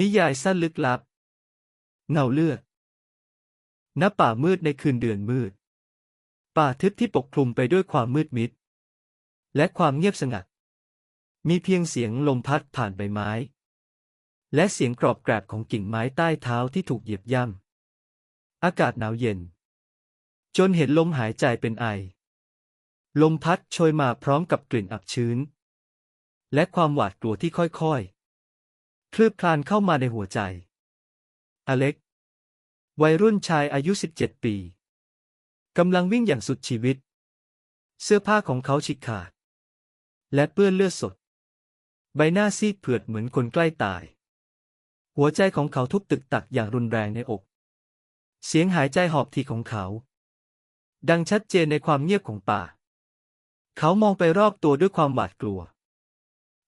นิยายสั้นลึกลับ เงาเลือด ณ ป่ามืดในคืนเดือนมืด ป่าทึบที่ปกคลุมไปด้วยความมืดมิด และความเงียบสงัด มีเพียงเสียงลมพัดผ่านใบไม้ และเสียงกรอบแกรบของกิ่งไม้ใต้เท้าที่ถูกเหยียบย่ำ อากาศหนาวเย็น จนเห็นลมหายใจเป็นไอ ลมพัดโชยมาพร้อมกับกลิ่นอับชื้น และความหวาดกลัวที่ค่อยๆ คลืบคลานเข้ามาในหัวใจ อเล็ก วัยรุ่นชายอายุ 17 ปีกำลังวิ่งอย่างสุดชีวิต เสื้อผ้าของเขาฉีกขาด และเปื้อนเลือดสด ใบหน้าซีดเผือดเหมือนคนใกล้ตาย หัวใจของเขาทุบตึกตักอย่างรุนแรงในอก เสียงหายใจหอบทีของเขา ดังชัดเจนในความเงียบของป่า เขามองไปรอบตัวด้วยความหวาดกลัว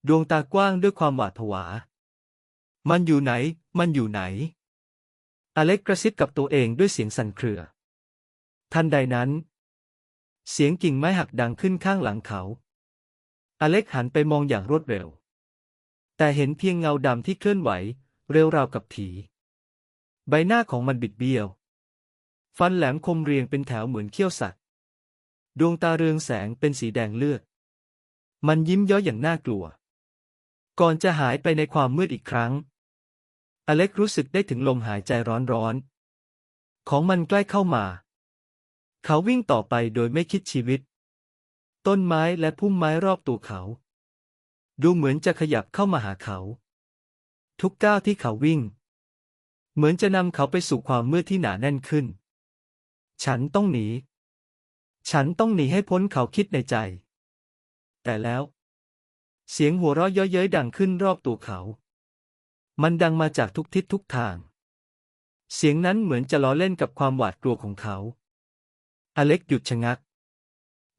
ดวงตากว้างด้วยความหวาดผวา มันอยู่ไหน มันอยู่ไหน อเล็กกระซิบกับตัวเองด้วยเสียงสั่นเครือ ทันใดนั้น เสียงกิ่งไม้หักดังขึ้นข้างหลังเขา อเล็กหันไปมองอย่างรวดเร็ว แต่เห็นเพียงเงาดำที่เคลื่อนไหว เร็วราวกับผี ใบหน้าของมันบิดเบี้ยว ฟันแหลมคมเรียงเป็นแถวเหมือนเขี้ยวสัตว์ ดวงตาเรืองแสงเป็นสีแดงเลือด มันยิ้มย้อยอย่างน่ากลัว ก่อนจะหายไปในความมืดอีกครั้ง อเล็กรู้สึกได้ถึงลมหายใจร้อนๆ ของมันใกล้เข้ามา เขาวิ่งต่อไปโดยไม่คิดชีวิต ต้นไม้และพุ่มไม้รอบตัวเขา ดูเหมือนจะขยับเข้ามาหาเขา ทุกก้าวที่เขาวิ่ง เหมือนจะนำเขาไปสู่ความมืดที่หนาแน่นขึ้น ฉันต้องหนี ฉันต้องหนีให้พ้นเขาคิดในใจ แต่แล้ว เสียงหัวเราะเย้ยเย้ยดังขึ้นรอบตัวเขา มันดังมาจากทุกทิศทุกทาง เสียงนั้นเหมือนจะล้อเล่นกับความหวาดกลัวของเขา อเล็กหยุดชะงัก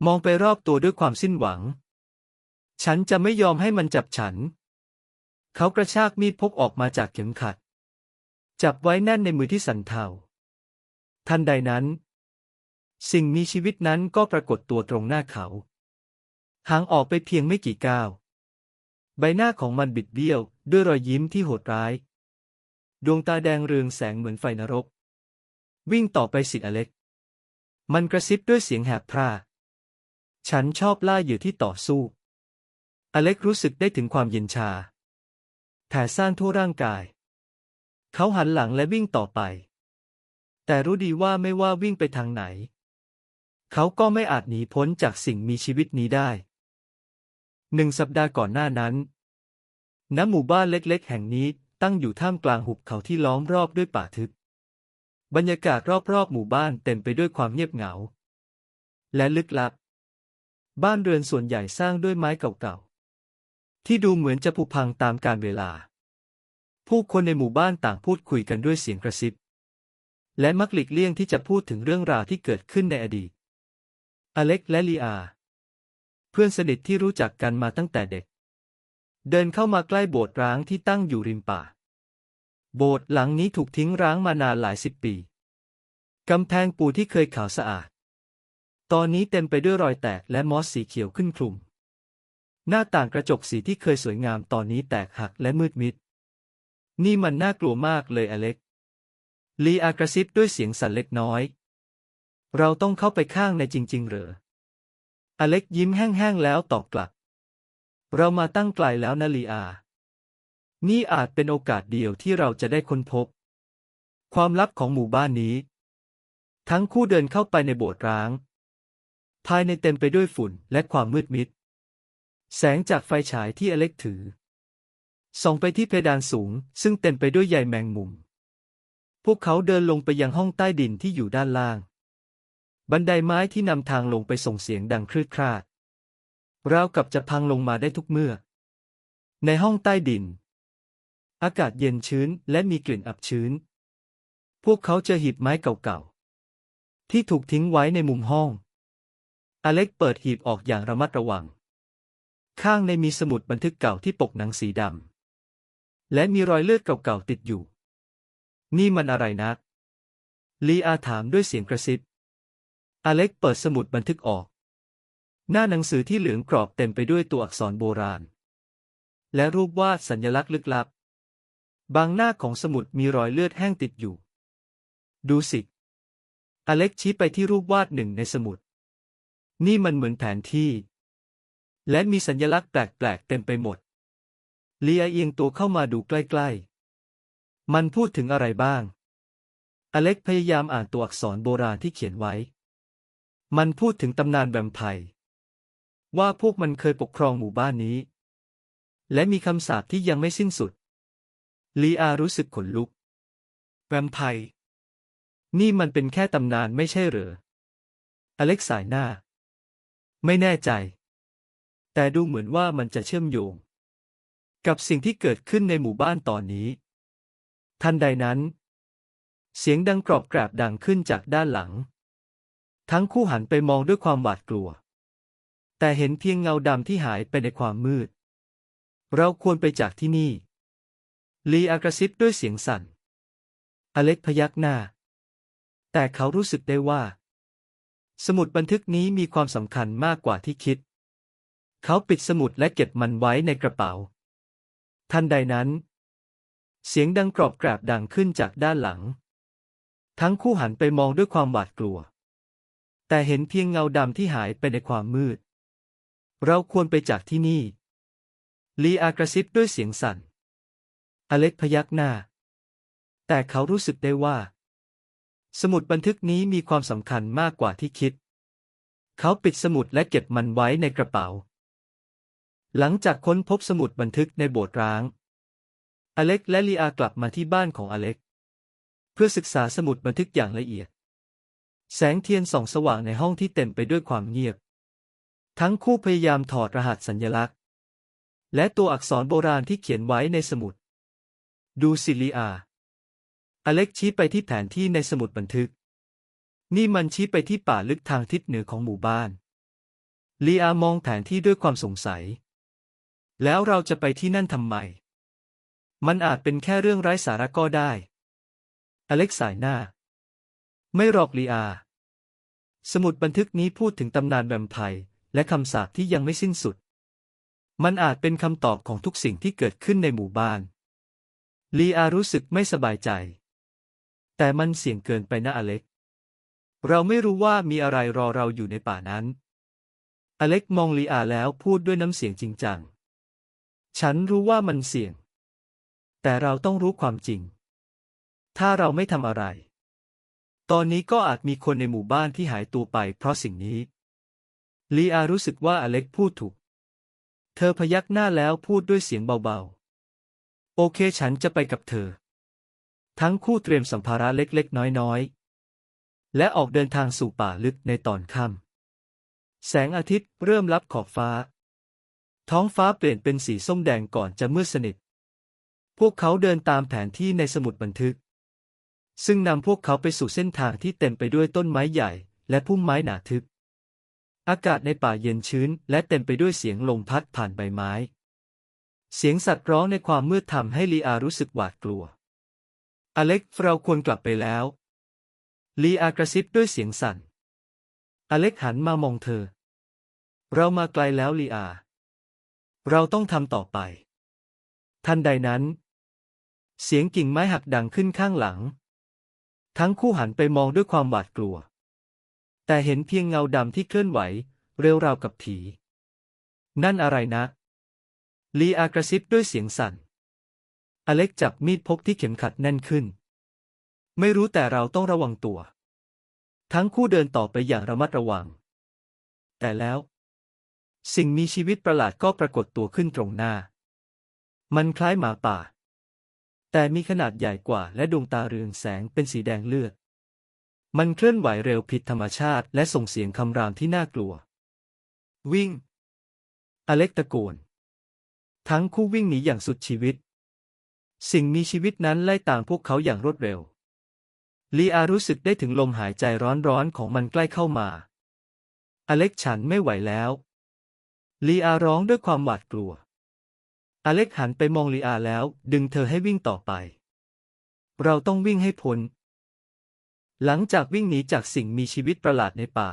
มองไปรอบตัวด้วยความสิ้นหวัง ฉันจะไม่ยอมให้มันจับฉัน เขากระชากมีดพกออกมาจากเข็มขัด จับไว้แน่นในมือที่สั่นเทา ทันใดนั้น สิ่งมีชีวิตนั้นก็ปรากฏตัวตรงหน้าเขา ห่างออกไปเพียงไม่กี่ก้าว ใบหน้าของมันบิดเบี้ยว ด้วยรอยยิ้มที่โหดร้าย ดวงตาแดงเรืองแสงเหมือนไฟนรก วิ่งต่อไปสิอเล็ก มันกระซิบด้วยเสียงแหบพร่า ฉันชอบล่าเหยื่อที่ต่อสู้ อเล็กรู้สึกได้ถึงความเย็นชาแผ่ซ่านทั่วร่างกาย เขาหันหลังและวิ่งต่อไป แต่รู้ดีว่าไม่ว่าวิ่งไปทางไหน เขาก็ไม่อาจหนีพ้นจากสิ่งมีชีวิตนี้ได้ หนึ่งสัปดาห์ก่อนหน้านั้น ณ หมู่บ้านเล็กๆ แห่งนี้ตั้งอยู่ท่ามกลางหุบเขาที่ล้อมรอบด้วยป่าทึบ บรรยากาศรอบๆ หมู่บ้านเต็มไปด้วยความเงียบเหงา และลึกลับ บ้านเรือนส่วนใหญ่สร้างด้วยไม้เก่าๆ ที่ดูเหมือนจะผุพังตามกาลเวลา ผู้คนในหมู่บ้านต่างพูดคุยกันด้วยเสียงกระซิบ และมักหลีกเลี่ยงที่จะพูดถึงเรื่องราวที่เกิดขึ้นในอดีต อเล็กและลีอา พื่อนสนิทที่รู้จักกันมาตั้งแต่เด็ก เดินเข้ามาใกล้โบสถ์ร้างที่ตั้งอยู่ริมป่า โบสถ์หลังนี้ถูกทิ้งร้างมานานหลายสิบปีกำแพงปูที่เคยขาวสะอาด ตอนนี้เต็มไปด้วยรอยแตกและมอสสีเขียวขึ้นคลุม หน้าต่างกระจกสีที่เคยสวยงามตอนนี้แตกหักและมืดมิด นี่มันน่ากลัวมากเลยอเล็ก ลีอากระซิบด้วยเสียงสั่นเล็กน้อย เราต้องเข้าไปข้างในจริง ๆ เหรอ อเล็กยิ้มแห้งๆแล้วตอบกลับ เรามาตั้งไกลแล้วนะลีอา นี่อาจเป็นโอกาสเดียวที่เราจะได้ค้นพบ ความลับของหมู่บ้านนี้ ทั้งคู่เดินเข้าไปในโบสถ์ร้าง ภายในเต็มไปด้วยฝุ่นและความมืดมิด แสงจากไฟฉายที่อเล็กถือ ส่องไปที่เพดานสูง ซึ่งเต็มไปด้วยใยแมงมุม พวกเขาเดินลงไปยังห้องใต้ดินที่อยู่ด้านล่าง บันไดไม้ที่นำทางลงไปส่งเสียงดังครืดคราดราวกับจะพังลงมาได้ทุกเมื่อ ในห้องใต้ดิน อากาศเย็นชื้นและมีกลิ่นอับชื้น พวกเขาเจอหีบไม้เก่าๆ ที่ถูกทิ้งไว้ในมุมห้อง อเล็กเปิดหีบออกอย่างระมัดระวัง ข้างในมีสมุดบันทึกเก่าที่ปกหนังสีดำและมีรอยเลือดเก่าๆติดอยู่ นี่มันอะไรนะลีอาถามด้วยเสียงกระซิบ อเล็กเปิดสมุดบันทึกออก หน้าหนังสือที่เหลืองกรอบเต็มไปด้วยตัวอักษรโบราณ และรูปวาดสัญลักษณ์ลึกลับ บางหน้าของสมุดมีรอยเลือดแห้งติดอยู่ ดูสิ อเล็กชี้ไปที่รูปวาดหนึ่งในสมุด นี่มันเหมือนแผนที่ และมีสัญลักษณ์แปลกๆเต็มไปหมด เลียเอียงตัวเข้ามาดูใกล้ๆ มันพูดถึงอะไรบ้าง อเล็กพยายามอ่านตัวอักษรโบราณที่เขียนไว้ มันพูดถึงตำนานแวมไพร์ว่าพวกมันเคยปกครองหมู่บ้านนี้ และมีคำสาปที่ยังไม่สิ้นสุด ลีอารู้สึกขนลุก แวมไพร์นี่มันเป็นแค่ตำนานไม่ใช่เหรอ อเล็กสายหน้า ไม่แน่ใจ แต่ดูเหมือนว่ามันจะเชื่อมโยง กับสิ่งที่เกิดขึ้นในหมู่บ้านตอนนี้ ทันใดนั้น เสียงดังกรอบกราบดังขึ้นจากด้านหลัง ทั้งคู่หันไปมองด้วยความหวาดกลัว แต่เห็นเพียงเงาดำที่หายไปในความมืด เราควรไปจากที่นี่ ลีอากระซิบด้วยเสียงสั่น อเล็กพยักหน้า แต่เขารู้สึกได้ว่า สมุดบันทึกนี้มีความสำคัญมากกว่าที่คิด เขาปิดสมุดและเก็บมันไว้ในกระเป๋า ทันใดนั้น เสียงดังกรอบกราบดังขึ้นจากด้านหลัง ทั้งคู่หันไปมองด้วยความหวาดกลัว แต่เห็นเพียงเงาดำที่หายไปในความมืด เราควรไปจากที่นี่ ลีอากระซิบด้วยเสียงสั่น อเล็กพยักหน้า แต่เขารู้สึกได้ว่า สมุดบันทึกนี้มีความสำคัญมากกว่าที่คิด เขาปิดสมุดและเก็บมันไว้ในกระเป๋า หลังจากค้นพบสมุดบันทึกในโบสถ์ร้าง อเล็กและลีอากลับมาที่บ้านของอเล็ก เพื่อศึกษาสมุดบันทึกอย่างละเอียด แสงเทียนส่องสว่างในห้องที่เต็มไปด้วยความเงียบ ทั้งคู่พยายามถอดรหัสสัญลักษณ์ และตัวอักษรโบราณที่เขียนไว้ในสมุด ดูสิลีอา อเล็กชี้ไปที่แผนที่ในสมุดบันทึก นี่มันชี้ไปที่ป่าลึกทางทิศเหนือของหมู่บ้าน ลีอามองแผนที่ด้วยความสงสัย แล้วเราจะไปที่นั่นทำไม มันอาจเป็นแค่เรื่องไร้สาระก็ได้ อเล็กสายหน้า ไม่หรอกลีอา สมุดบันทึกนี้พูดถึงตำนานแวมไพร์และคำสาปที่ยังไม่สิ้นสุด มันอาจเป็นคำตอบของทุกสิ่งที่เกิดขึ้นในหมู่บ้าน ลีอารู้สึกไม่สบายใจ แต่มันเสี่ยงเกินไปนะอเล็ก เราไม่รู้ว่ามีอะไรรอเราอยู่ในป่านั้น อเล็กมองลีอาแล้วพูดด้วยน้ำเสียงจริงจัง ฉันรู้ว่ามันเสี่ยง แต่เราต้องรู้ความจริง ถ้าเราไม่ทำอะไร ตอนนี้ก็อาจมีคนในหมู่บ้านที่หายตัวไปเพราะสิ่งนี้ลีอารู้สึกว่าอเล็กพูดถูก เธอพยักหน้าแล้วพูดด้วยเสียงเบาๆ โอเคฉันจะไปกับเธอ ทั้งคู่เตรียมสัมภาระเล็กๆ น้อยๆ และออกเดินทางสู่ป่าลึกในตอนค่ำ แสงอาทิตย์เริ่มลับขอบฟ้า ท้องฟ้าเปลี่ยนเป็นสีส้มแดงก่อนจะมืดสนิท พวกเขาเดินตามแผนที่ในสมุดบันทึก ซึ่งนำพวกเขาไปสู่เส้นทางที่เต็มไปด้วยต้นไม้ใหญ่ และพุ่มไม้หนาทึบ อากาศในป่าเย็นชื้น และเต็มไปด้วยเสียงลมพัดผ่านใบไม้ เสียงสัตว์ร้องในความมืดทำให้ลีอารู้สึกหวาดกลัว อเล็กเราควรกลับไปแล้ว ลีอากระซิบด้วยเสียงสั่น อเล็กหันมามองเธอ เรามาไกลแล้วลีอา เราต้องทำต่อไป ทันใดนั้น เสียงกิ่งไม้หักดังขึ้นข้างหลัง ทั้งคู่หันไปมองด้วยความหวาดกลัว แต่เห็นเพียงเงาดำที่เคลื่อนไหว เร็วราวกับผีนั่นอะไรนะ ลีอากระซิบด้วยเสียงสั่น อเล็กจับมีดพกที่เข็มขัดแน่นขึ้น ไม่รู้แต่เราต้องระวังตัว ทั้งคู่เดินต่อไปอย่างระมัดระวัง แต่แล้ว สิ่งมีชีวิตประหลาดก็ปรากฏตัวขึ้นตรงหน้า มันคล้ายหมาป่า แต่มีขนาดใหญ่กว่าและดวงตาเรืองแสงเป็นสีแดงเลือด มันเคลื่อนไหวเร็วผิดธรรมชาติและส่งเสียงคำรามที่น่ากลัว วิ่ง อเล็กตะโกน ทั้งคู่วิ่งหนีอย่างสุดชีวิต สิ่งมีชีวิตนั้นไล่ตามพวกเขาอย่างรวดเร็ว ลีอารู้สึกได้ถึงลมหายใจร้อนๆของมันใกล้เข้ามา อเล็กฉันไม่ไหวแล้ว ลีอาร้องด้วยความหวาดกลัว อเล็กหันไปมองลีอาแล้ว ดึงเธอให้วิ่งต่อไป เราต้องวิ่งให้พ้น หลังจากวิ่งหนีจากสิ่งมีชีวิตประหลาดในป่า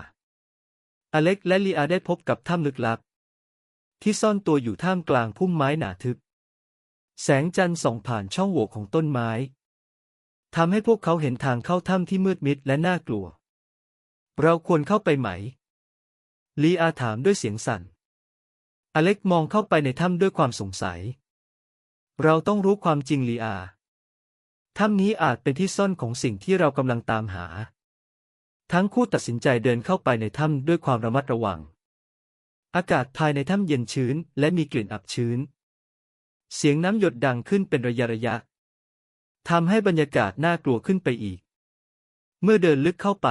อเล็กและลีอาได้พบกับถ้ำลึกลับ ที่ซ่อนตัวอยู่ท่ามกลางพุ่มไม้หนาทึบ แสงจันทร์ส่องผ่านช่องโหว่ของต้นไม้ทำให้พวกเขาเห็นทางเข้าถ้ำที่มืดมิดและน่ากลัว เราควรเข้าไปไหม ลีอาถามด้วยเสียงสั่น อเล็กมองเข้าไปในถ้ำด้วยความสงสัย เราต้องรู้ความจริงลีอา ถ้ำนี้อาจเป็นที่ซ่อนของสิ่งที่เรากำลังตามหา ทั้งคู่ตัดสินใจเดินเข้าไปในถ้ำด้วยความระมัดระวัง อากาศภายในถ้ำเย็นชื้นและมีกลิ่นอับชื้น เสียงน้ำหยดดังขึ้นเป็นระยะระยะทำให้บรรยากาศน่ากลัวขึ้นไปอีก เมื่อเดินลึกเข้าไป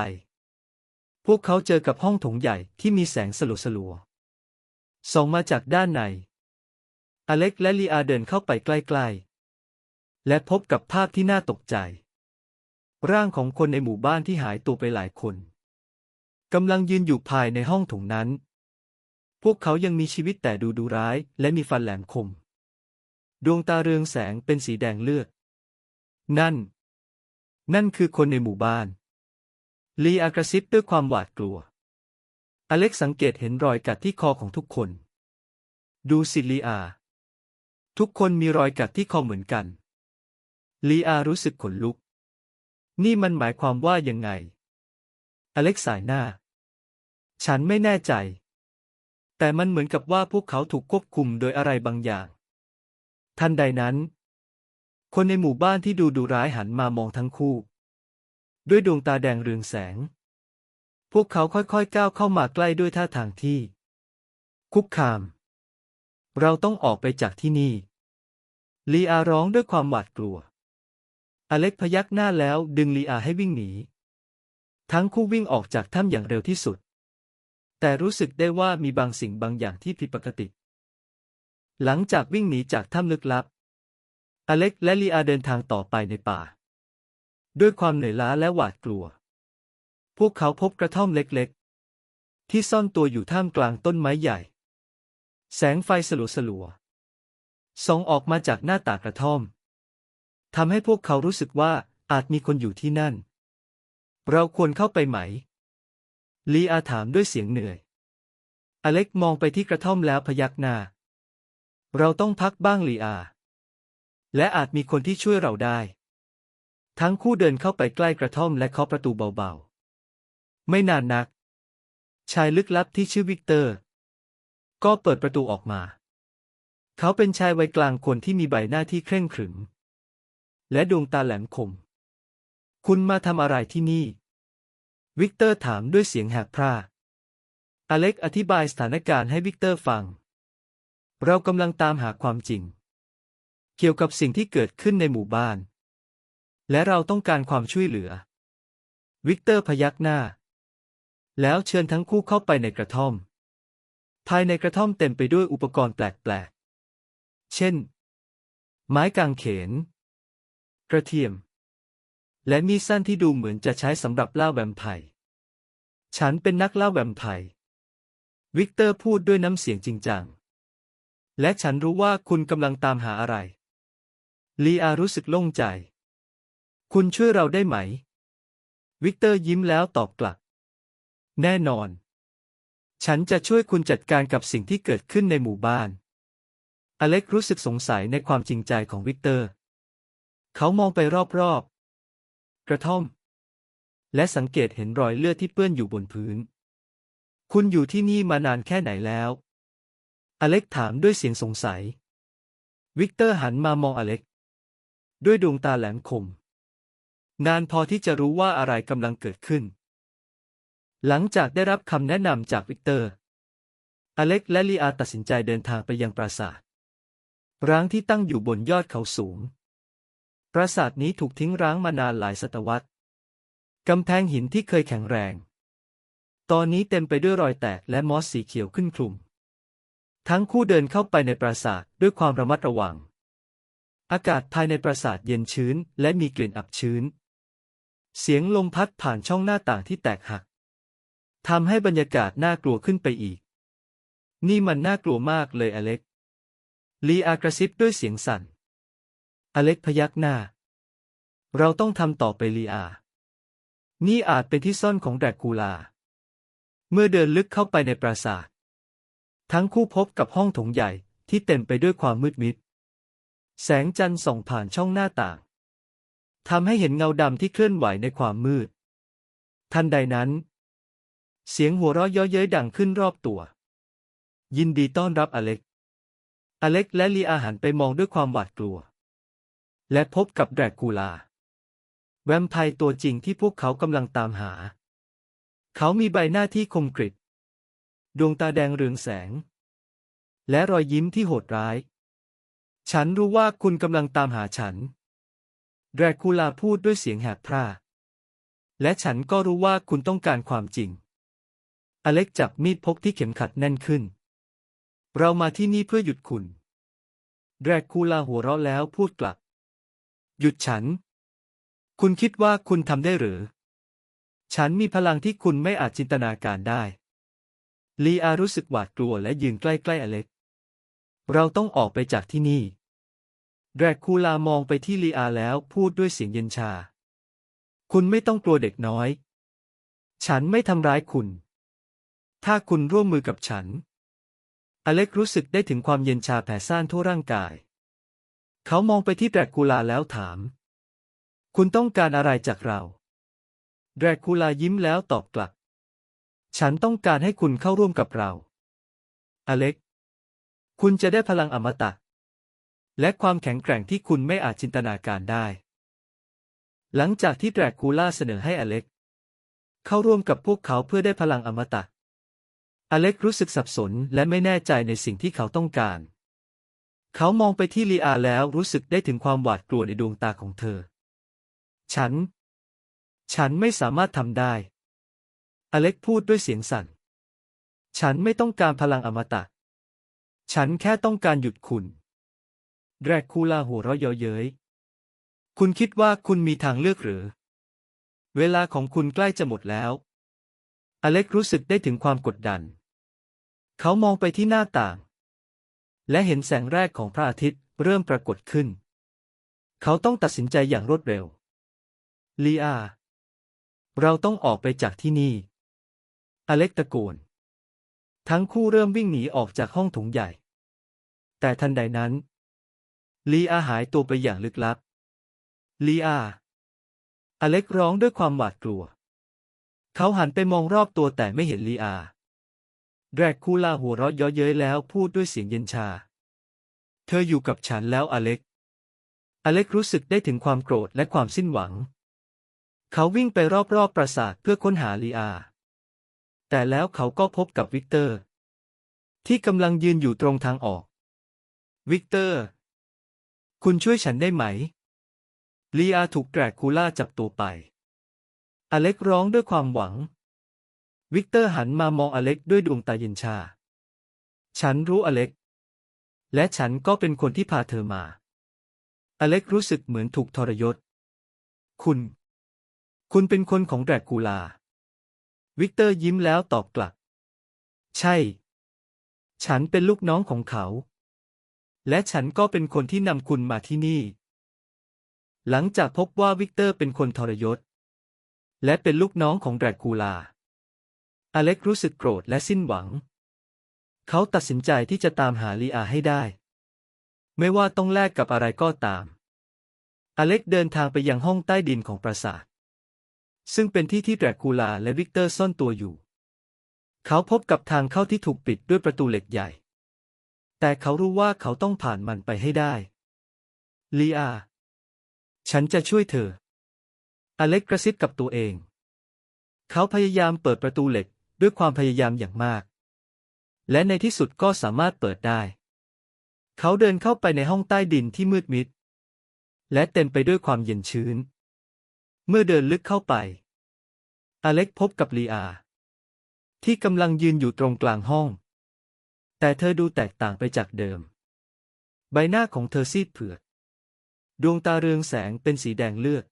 พวกเขาเจอกับห้องโถงใหญ่ที่มีแสงสลัวสลัว ส่องมาจากด้านใน อเล็กและลีอาเดินเข้าไปใกล้ๆ และพบกับภาพที่น่าตกใจ ร่างของคนในหมู่บ้านที่หายตัวไปหลายคนกำลังยืนอยู่ภายในห้องโถงนั้น พวกเขายังมีชีวิตแต่ดูดูร้ายและมีฟันแหลมคม ดวงตาเรืองแสงเป็นสีแดงเลือด นั่น นั่นคือคนในหมู่บ้าน ลีอากระซิบด้วยความหวาดกลัว อเล็กสังเกตเห็นรอยกัดที่คอของทุกคน ดูสิลีอา ทุกคนมีรอยกัดที่คอเหมือนกัน ลีอารู้สึกขนลุก นี่มันหมายความว่ายังไง อเล็กสายหน้า ฉันไม่แน่ใจ แต่มันเหมือนกับว่าพวกเขาถูกควบคุมโดยอะไรบางอย่าง ทันใดนั้น คนในหมู่บ้านที่ดูดุร้ายหันมามองทั้งคู่ ด้วยดวงตาแดงเรืองแสง พวกเขาค่อยๆก้าวเข้ามาใกล้ด้วยท่าทางที่ คุกคาม เราต้องออกไปจากที่นี่ ลีอาร้องด้วยความหวาดกลัว อเล็กพยักหน้าแล้วดึงลีอาให้วิ่งหนี ทั้งคู่วิ่งออกจากถ้ำอย่างเร็วที่สุด แต่รู้สึกได้ว่ามีบางสิ่งบางอย่างที่ผิดปกติ หลังจากวิ่งหนีจากถ้ำลึกลับ อเล็กและลีอาเดินทางต่อไปในป่า ด้วยความเหนื่อยล้าและหวาดกลัว วกเขาพบกระท่อมเล็กๆ ที่ซ่อนตัวอยู่ท่ามกลางต้นไม้ใหญ่ แสงไฟสลัวสลัวส่องออกมาจากหน้าต่างกระท่อมทำให้พวกเขารู้สึกว่าอาจมีคนอยู่ที่นั่น เราควรเข้าไปไหม ลีอาถามด้วยเสียงเหนื่อย อเล็กมองไปที่กระท่อมแล้วพยักหน้า เราต้องพักบ้างลีอา และอาจมีคนที่ช่วยเราได้ ทั้งคู่เดินเข้าไปใกล้กระท่อมและเคาะประตูเบาๆ ไม่นานนัก ชายลึกลับที่ชื่อวิกเตอร์ ก็เปิดประตูออกมา เขาเป็นชายวัยกลางคนที่มีใบหน้าที่เคร่งขรึม และดวงตาแหลมคม คุณมาทำอะไรที่นี่ วิกเตอร์ถามด้วยเสียงแหบพร่า อเล็กอธิบายสถานการณ์ให้วิกเตอร์ฟัง เรากำลังตามหาความจริง เกี่ยวกับสิ่งที่เกิดขึ้นในหมู่บ้าน และเราต้องการความช่วยเหลือ วิกเตอร์พยักหน้า แล้วเชิญทั้งคู่เข้าไปในกระท่อม ภายในกระท่อมเต็มไปด้วยอุปกรณ์แปลกๆ เช่น ไม้กางเขน กระเทียม และมีดสั้นที่ดูเหมือนจะใช้สำหรับล่าแวมไพร์ฉันเป็นนักล่าแวมไพร์วิกเตอร์พูดด้วยน้ำเสียงจริงจัง และฉันรู้ว่าคุณกำลังตามหาอะไร ลีอารู้สึกโล่งใจ คุณช่วยเราได้ไหม วิกเตอร์ยิ้มแล้วตอบกลับ แน่นอน ฉันจะช่วยคุณจัดการกับสิ่งที่เกิดขึ้นในหมู่บ้าน อเล็กรู้สึกสงสัยในความจริงใจของวิกเตอร์ เขามองไปรอบๆ กระท่อม และสังเกตเห็นรอยเลือดที่เปื้อนอยู่บนพื้น คุณอยู่ที่นี่มานานแค่ไหนแล้ว อเล็กถามด้วยเสียงสงสัย วิกเตอร์หันมามองอเล็ก ด้วยดวงตาแหลมคม นานพอที่จะรู้ว่าอะไรกำลังเกิดขึ้น หลังจากได้รับคำแนะนำจากวิกเตอร์ อเล็กและลีอาตัดสินใจเดินทางไปยังปราสาท ร้างที่ตั้งอยู่บนยอดเขาสูง ปราสาทนี้ถูกทิ้งร้างมานานหลายศตวรรษ กำแพงหินที่เคยแข็งแรง ตอนนี้เต็มไปด้วยรอยแตกและมอสสีเขียวขึ้นคลุม ทั้งคู่เดินเข้าไปในปราสาทด้วยความระมัดระวัง อากาศภายในปราสาทเย็นชื้นและมีกลิ่นอับชื้น เสียงลมพัดผ่านช่องหน้าต่างที่แตกหัก ทำให้บรรยากาศน่ากลัวขึ้นไปอีก นี่มันน่ากลัวมากเลยอเล็ก ลีอากระซิบด้วยเสียงสั่น อเล็กพยักหน้า เราต้องทำต่อไปลีอา นี่อาจเป็นที่ซ่อนของแดกูลา เมื่อเดินลึกเข้าไปในปราสาท ทั้งคู่พบกับห้องถงใหญ่ที่เต็มไปด้วยความมืดมิด แสงจันทร์ส่องผ่านช่องหน้าต่างทำให้เห็นเงาดำที่เคลื่อนไหวในความมืด ทันใดนั้น เสียงหัวเราะเย้อเย้ยดังขึ้นรอบตัว ยินดีต้อนรับอเล็ก อเล็กและลีอาหันไปมองด้วยความหวาดกลัว และพบกับแดรกูลา แวมไพร์ตัวจริงที่พวกเขากำลังตามหา เขามีใบหน้าที่คมกริบดวงตาแดงเรืองแสง และรอยยิ้มที่โหดร้าย ฉันรู้ว่าคุณกำลังตามหาฉัน แดรกคูลาพูดด้วยเสียงแหบพร่า และฉันก็รู้ว่าคุณต้องการความจริง อเล็กจับมีดพกที่เข็มขัดแน่นขึ้น เรามาที่นี่เพื่อหยุดคุณ แดรกคูลาหัวเราะแล้วพูดกลับ หยุดฉัน คุณคิดว่าคุณทำได้หรือ ฉันมีพลังที่คุณไม่อาจจินตนาการได้ ลีอารู้สึกหวาดกลัวและยืนใกล้ๆอเล็ก เราต้องออกไปจากที่นี่ แดรกคูลามองไปที่ลีอาแล้วพูดด้วยเสียงเย็นชา คุณไม่ต้องกลัวเด็กน้อย ฉันไม่ทำร้ายคุณ ถ้าคุณร่วมมือกับฉัน อเล็กรู้สึกได้ถึงความเย็นชาแผ่ซ่านทั่วร่างกาย เขามองไปที่แดรกคูลาแล้วถาม คุณต้องการอะไรจากเรา แดรกคูลายิ้มแล้วตอบกลับ ฉันต้องการให้คุณเข้าร่วมกับเรา อเล็ก คุณจะได้พลังอมตะ และความแข็งแกร่งที่คุณไม่อาจจินตนาการได้ หลังจากที่แดรกคูล่าเสนอให้อเล็ก เข้าร่วมกับพวกเขาเพื่อได้พลังอมตะ อเล็กรู้สึกสับสนและไม่แน่ใจในสิ่งที่เขาต้องการ เขามองไปที่ลีอาแล้วรู้สึกได้ถึงความหวาดกลัวในดวงตาของเธอ ฉัน ฉันไม่สามารถทำได้ อเล็กพูดด้วยเสียงสั่น ฉันไม่ต้องการพลังอมตะ ฉันแค่ต้องการหยุดคุณ แดรกคูลาหัวเราะเยาะเย้ย คุณคิดว่าคุณมีทางเลือกหรือ เวลาของคุณใกล้จะหมดแล้ว อเล็กรู้สึกได้ถึงความกดดัน เขามองไปที่หน้าต่าง และเห็นแสงแรกของพระอาทิตย์เริ่มปรากฏขึ้น เขาต้องตัดสินใจอย่างรวดเร็ว ลีอา เราต้องออกไปจากที่นี่ อเล็กตะโกน ทั้งคู่เริ่มวิ่งหนีออกจากห้องโถงใหญ่ แต่ทันใดนั้น ลีอาหายตัวไปอย่างลึกลับ ลีอา อเล็กร้องด้วยความหวาดกลัว เขาหันไปมองรอบตัวแต่ไม่เห็นลีอา แดรกคูลาหัวเราะเย้อเย้ยแล้วพูดด้วยเสียงเย็นชา เธออยู่กับฉันแล้วอเล็ก อเล็กรู้สึกได้ถึงความโกรธและความสิ้นหวัง เขาวิ่งไปรอบๆปราสาทเพื่อค้นหาลีอา แต่แล้วเขาก็พบกับวิกเตอร์ ที่กำลังยืนอยู่ตรงทางออก วิกเตอร์ คุณช่วยฉันได้ไหม ลีอาถูกแดรกคูล่าจับตัวไป อเล็กร้องด้วยความหวัง วิกเตอร์หันมามองอเล็กด้วยดวงตาเย็นชา ฉันรู้อเล็ก และฉันก็เป็นคนที่พาเธอมา อเล็กรู้สึกเหมือนถูกทรยศ คุณ คุณเป็นคนของแดรกูลา วิกเตอร์ยิ้มแล้วตอบกลับ ใช่ ฉันเป็นลูกน้องของเขา และฉันก็เป็นคนที่นำคุณมาที่นี่ หลังจากพบว่าวิกเตอร์เป็นคนทรยศ และเป็นลูกน้องของแดรกูลา อเล็กรู้สึกโกรธและสิ้นหวัง เขาตัดสินใจที่จะตามหาลีอาให้ได้ ไม่ว่าต้องแลกกับอะไรก็ตาม อเล็กเดินทางไปยังห้องใต้ดินของปราสาท ซึ่งเป็นที่ที่แดรกคูลาและวิกเตอร์ซ่อนตัวอยู่ เขาพบกับทางเข้าที่ถูกปิดด้วยประตูเหล็กใหญ่ แต่เขารู้ว่าเขาต้องผ่านมันไปให้ได้ ลีอา ฉันจะช่วยเธอ อเล็กกระซิบกับตัวเอง เขาพยายามเปิดประตูเหล็ก ด้วยความพยายามอย่างมาก และในที่สุดก็สามารถเปิดได้ เขาเดินเข้าไปในห้องใต้ดินที่มืดมิด และเต็มไปด้วยความเย็นชื้น เมื่อเดินลึกเข้าไป อเล็กพบกับลีอา ที่กำลังยืนอยู่ตรงกลางห้อง แต่เธอดูแตกต่างไปจากเดิม ใบหน้าของเธอซีดเผือด ดวงตาเรืองแสงเป็นสีแดงเลือด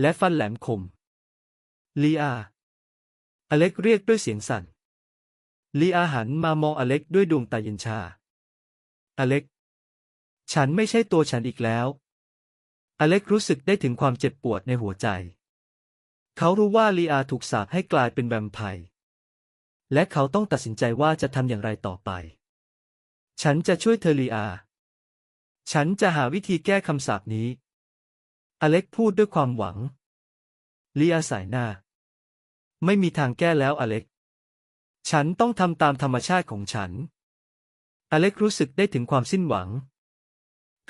และฟันแหลมคมลีอา อเล็กเรียกด้วยเสียงสั่น ลีอาหันมามองอเล็กด้วยดวงตาเย็นชา อเล็ก ฉันไม่ใช่ตัวฉันอีกแล้ว อเล็กรู้สึกได้ถึงความเจ็บปวดในหัวใจ เขารู้ว่าลีอาถูกสาปให้กลายเป็นแวมไพร์ และเขาต้องตัดสินใจว่าจะทำอย่างไรต่อไป ฉันจะช่วยเธอลีอา ฉันจะหาวิธีแก้คำสาปนี้ อเล็กพูดด้วยความหวังลีอาสายหน้า ไม่มีทางแก้แล้วอเล็ก ฉันต้องทำตามธรรมชาติของฉัน อเล็กรู้สึกได้ถึงความสิ้นหวัง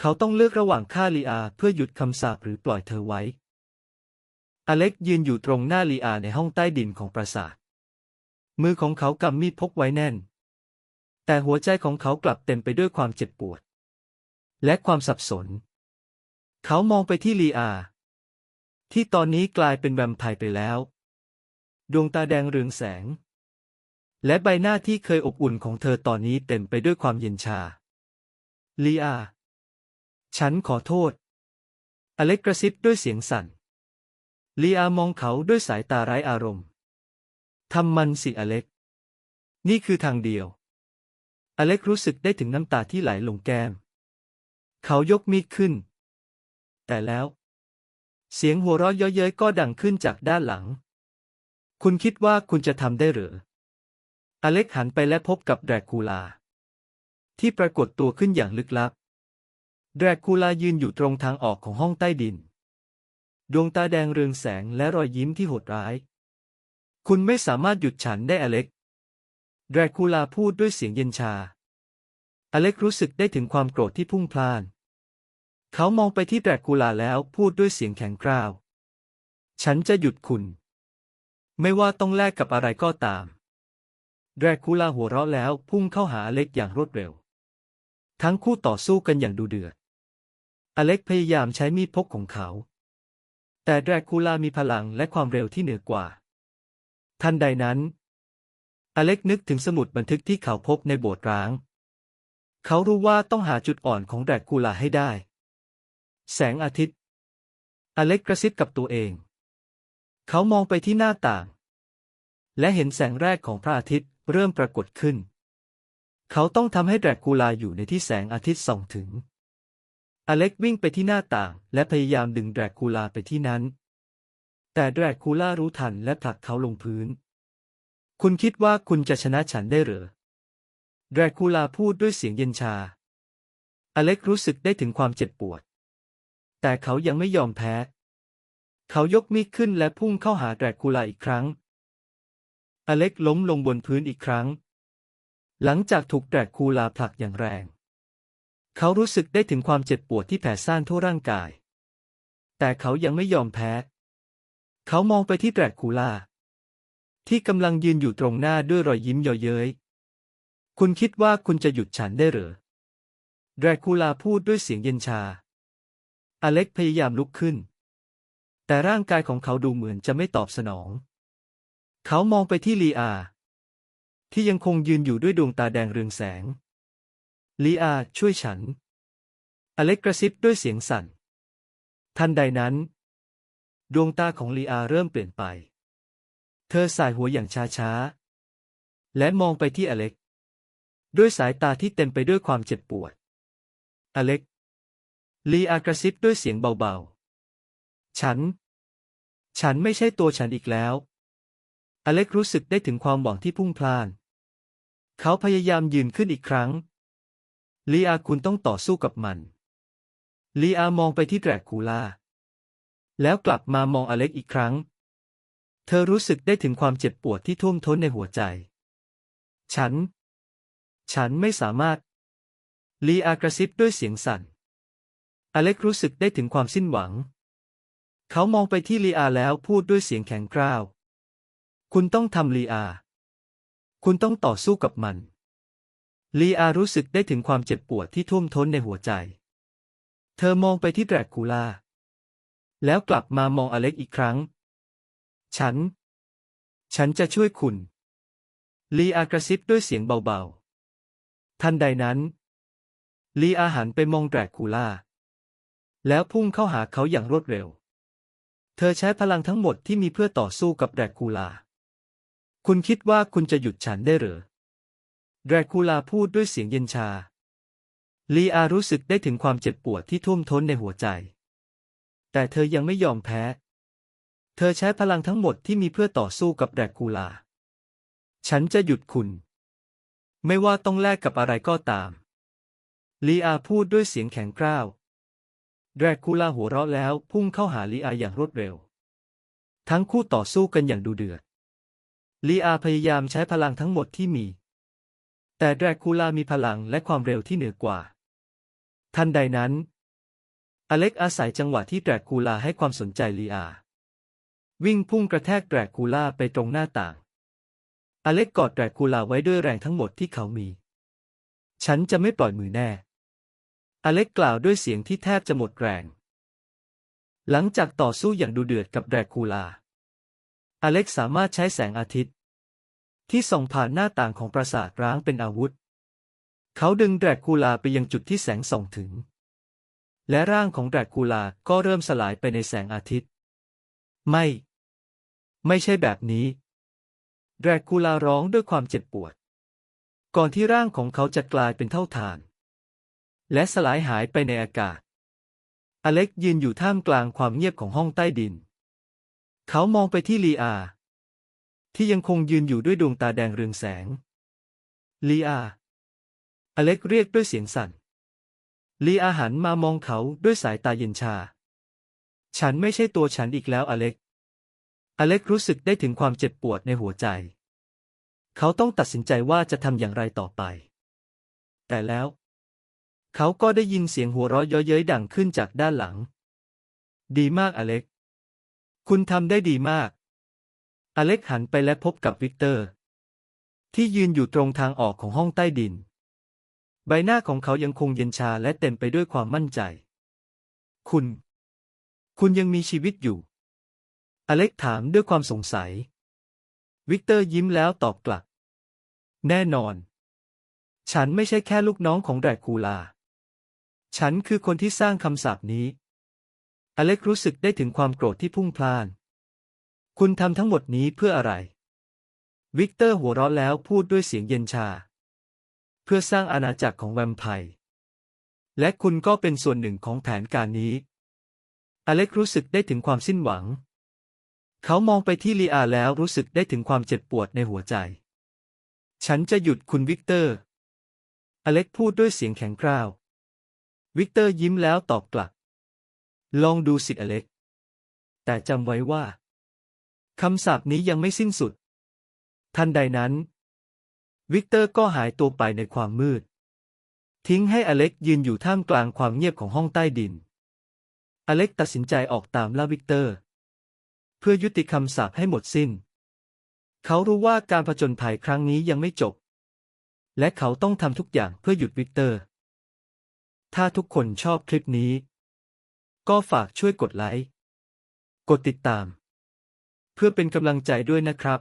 เขาต้องเลือกระหว่างฆ่าลีอาเพื่อหยุดคำสาปหรือปล่อยเธอไว้ อเล็กยืนอยู่ตรงหน้าลีอาในห้องใต้ดินของปราสาท มือของเขากำมีดพกไว้แน่น แต่หัวใจของเขากลับเต็มไปด้วยความเจ็บปวด และความสับสน เขามองไปที่ลีอาที่ตอนนี้กลายเป็นแวมไพร์ไปแล้ว ดวงตาแดงเรืองแสง และใบหน้าที่เคยอบอุ่นของเธอตอนนี้เต็มไปด้วยความเย็นชาลีอา ฉันขอโทษ อเล็กกระซิบด้วยเสียงสั่นลีอามองเขาด้วยสายตาไร้อารมณ์ทำมันสิอเล็ก นี่คือทางเดียว อเล็กรู้สึกได้ถึงน้ำตาที่ไหลลงแก้ม เขายกมีดขึ้น แต่แล้ว เสียงหัวเราะเย้ยเย้ยก็ดังขึ้นจากด้านหลัง คุณคิดว่าคุณจะทำได้หรือ อเล็กหันไปและพบกับแดรคูลา ที่ปรากฏตัวขึ้นอย่างลึกลับ แดรคูลายืนอยู่ตรงทางออกของห้องใต้ดิน ดวงตาแดงเรืองแสงและรอยยิ้มที่โหดร้าย คุณไม่สามารถหยุดฉันได้อเล็ก แดรคูลาพูดด้วยเสียงเย็นชา อเล็กรู้สึกได้ถึงความโกรธที่พุ่งพล่าน เขามองไปที่แดรคูลาแล้วพูดด้วยเสียงแข็งกร้าว ฉันจะหยุดคุณ ไม่ว่าต้องแลกกับอะไรก็ตาม แดรคูลาหัวเราะแล้วพุ่งเข้าหาอเล็กอย่างรวดเร็ว ทั้งคู่ต่อสู้กันอย่างดูเดือด อเล็กพยายามใช้มีดพกของเขา แต่แดรคูลามีพลังและความเร็วที่เหนือกว่า ทันใดนั้น อเล็กนึกถึงสมุดบันทึกที่เขาพบในโบสถ์ร้าง เขารู้ว่าต้องหาจุดอ่อนของแดรคูลาให้ได้ แสงอาทิตย์ อเล็กกระซิบกับตัวเอง เขามองไปที่หน้าต่าง และเห็นแสงแรกของพระอาทิตย์เริ่มปรากฏขึ้น เขาต้องทำให้แดรคูลาอยู่ในที่แสงอาทิตย์ส่องถึง อเล็กวิ่งไปที่หน้าต่าง และพยายามดึงแดรคูลาไปที่นั้น แต่แดรคูลารู้ทันและผลักเขาลงพื้น คุณคิดว่าคุณจะชนะฉันได้หรือแดรคูลาพูดด้วยเสียงเย็นชา อเล็กรู้สึกได้ถึงความเจ็บปวด แต่เขายังไม่ยอมแพ้ เขายกมีดขึ้นและพุ่งเข้าหาแดรคูลาอีกครั้ง อเล็กล้มลงบนพื้นอีกครั้ง หลังจากถูกแดรคูลาผลักอย่างแรง เขารู้สึกได้ถึงความเจ็บปวดที่แผ่ซ่านทั่วร่างกาย แต่เขายังไม่ยอมแพ้ เขามองไปที่แดรคูลาที่กำลังยืนอยู่ตรงหน้าด้วยรอยยิ้มเยาะเย้ย คุณคิดว่าคุณจะหยุดฉันได้หรือแดรคูลาพูดด้วยเสียงเย็นชา อเล็กพยายามลุกขึ้น แต่ร่างกายของเขาดูเหมือนจะไม่ตอบสนอง เขามองไปที่ลีอา ที่ยังคงยืนอยู่ด้วยดวงตาแดงเรืองแสง ลีอาช่วยฉัน อเล็กกระซิบด้วยเสียงสั่น ทันใดนั้น ดวงตาของลีอาเริ่มเปลี่ยนไป เธอสายหัวอย่างช้าๆ และมองไปที่อเล็ก ด้วยสายตาที่เต็มไปด้วยความเจ็บปวด อเล็ก ลีอากระซิบด้วยเสียงเบาๆ ฉัน ฉันไม่ใช่ตัวฉันอีกแล้ว อเล็กรู้สึกได้ถึงความหวังที่พุ่งพล่าน เขาพยายามยืนขึ้นอีกครั้ง ลีอาคุณต้องต่อสู้กับมัน ลีอามองไปที่แดรกคูล่า แล้วกลับมามองอเล็กอีกครั้ง เธอรู้สึกได้ถึงความเจ็บปวดที่ท่วมท้นในหัวใจ ฉัน ฉันไม่สามารถ ลีอากระซิบด้วยเสียงสั่น อเล็กรู้สึกได้ถึงความสิ้นหวัง เขามองไปที่ลีอาแล้วพูดด้วยเสียงแข็งกร้าว คุณต้องทำลีอา คุณต้องต่อสู้กับมัน ลีอารู้สึกได้ถึงความเจ็บปวดที่ท่วมท้นในหัวใจ เธอมองไปที่แดรกคูล่า แล้วกลับมามองอเล็กอีกครั้ง ฉัน ฉันจะช่วยคุณ ลีอากระซิบด้วยเสียงเบาๆ ทันใดนั้น ลีอาหันไปมองแดรกคูล่า แล้วพุ่งเข้าหาเขาอย่างรวดเร็ว เธอใช้พลังทั้งหมดที่มีเพื่อต่อสู้กับแดรกคูลา คุณคิดว่าคุณจะหยุดฉันได้หรือแดรกคูลาพูดด้วยเสียงเย็นชา ลีอารู้สึกได้ถึงความเจ็บปวดที่ท่วมท้นในหัวใจ แต่เธอยังไม่ยอมแพ้ เธอใช้พลังทั้งหมดที่มีเพื่อต่อสู้กับแดรกคูลา ฉันจะหยุดคุณ ไม่ว่าต้องแลกกับอะไรก็ตาม ลีอาพูดด้วยเสียงแข็งกร้าว แดรคูล่าหัวเราะแล้วพุ่งเข้าหาลีอาอย่างรวดเร็ว ทั้งคู่ต่อสู้กันอย่างดูเดือด ลีอาพยายามใช้พลังทั้งหมดที่มี แต่แดรคูล่ามีพลังและความเร็วที่เหนือกว่า ทันใดนั้น อเล็กอาศัยจังหวะที่แดรคูล่าให้ความสนใจลีอา วิ่งพุ่งกระแทกแดรคูล่าไปตรงหน้าต่าง อเล็กกอดแดรคูล่าไว้ด้วยแรงทั้งหมดที่เขามี ฉันจะไม่ปล่อยมือแน่ อเล็กกล่าวด้วยเสียงที่แทบจะหมดแรง หลังจากต่อสู้อย่างดูเดือดกับแดรคูลา อเล็กสามารถใช้แสงอาทิตย์ ที่ส่องผ่านหน้าต่างของปราสาทร้างเป็นอาวุธ เขาดึงแดรคูลาไปยังจุดที่แสงส่องถึง และร่างของแดรคูลาก็เริ่มสลายไปในแสงอาทิตย์ ไม่ ไม่ใช่แบบนี้แดรคูลาร้องด้วยความเจ็บปวด ก่อนที่ร่างของเขาจะกลายเป็นเท่าฐาน และสลายหายไปในอากาศ อเล็กยืนอยู่ท่ามกลางความเงียบของห้องใต้ดิน เขามองไปที่ลีอา ที่ยังคงยืนอยู่ด้วยดวงตาแดงเรืองแสง ลีอา อเล็กเรียกด้วยเสียงสั่น ลีอาหันมามองเขาด้วยสายตาเย็นชา ฉันไม่ใช่ตัวฉันอีกแล้วอเล็ก อเล็กรู้สึกได้ถึงความเจ็บปวดในหัวใจ เขาต้องตัดสินใจว่าจะทำอย่างไรต่อไป แต่แล้ว เขาก็ได้ยินเสียงหัวเราะเย้ยเย้ยดังขึ้นจากด้านหลัง ดีมากอเล็ก คุณทำได้ดีมาก อเล็กหันไปและพบกับวิกเตอร์ ที่ยืนอยู่ตรงทางออกของห้องใต้ดิน ใบหน้าของเขายังคงเย็นชาและเต็มไปด้วยความมั่นใจ คุณ คุณยังมีชีวิตอยู่ อเล็กถามด้วยความสงสัย วิกเตอร์ยิ้มแล้วตอบกลับ แน่นอนฉันไม่ใช่แค่ลูกน้องของแดรคูลา ฉันคือคนที่สร้างคำสาปนี้ อเล็กรู้สึกได้ถึงความโกรธที่พุ่งพล่าน คุณทำทั้งหมดนี้เพื่ออะไร วิกเตอร์หัวเราะแล้วพูดด้วยเสียงเย็นชา เพื่อสร้างอาณาจักรของแวมไพร์ และคุณก็เป็นส่วนหนึ่งของแผนการนี้ อเล็กรู้สึกได้ถึงความสิ้นหวัง เขามองไปที่ลีอาแล้วรู้สึกได้ถึงความเจ็บปวดในหัวใจ ฉันจะหยุดคุณวิกเตอร์ อเล็กพูดด้วยเสียงแข็งกร้าว วิกเตอร์ยิ้มแล้วตอบกลับ ลองดูสิอเล็ก แต่จำไว้ว่า คำสาปนี้ยังไม่สิ้นสุด ทันใดนั้น วิกเตอร์ก็หายตัวไปในความมืด ทิ้งให้อเล็กยืนอยู่ท่ามกลางความเงียบของห้องใต้ดิน อเล็กตัดสินใจออกตามล่าวิกเตอร์ เพื่อยุติคำสาปให้หมดสิ้น เขารู้ว่าการผจญภัยครั้งนี้ยังไม่จบ และเขาต้องทำทุกอย่างเพื่อหยุดวิกเตอร์ ถ้าทุกคนชอบคลิปนี้ ก็ฝากช่วยกดไลค์ กดติดตาม เพื่อเป็นกำลังใจด้วยนะครับ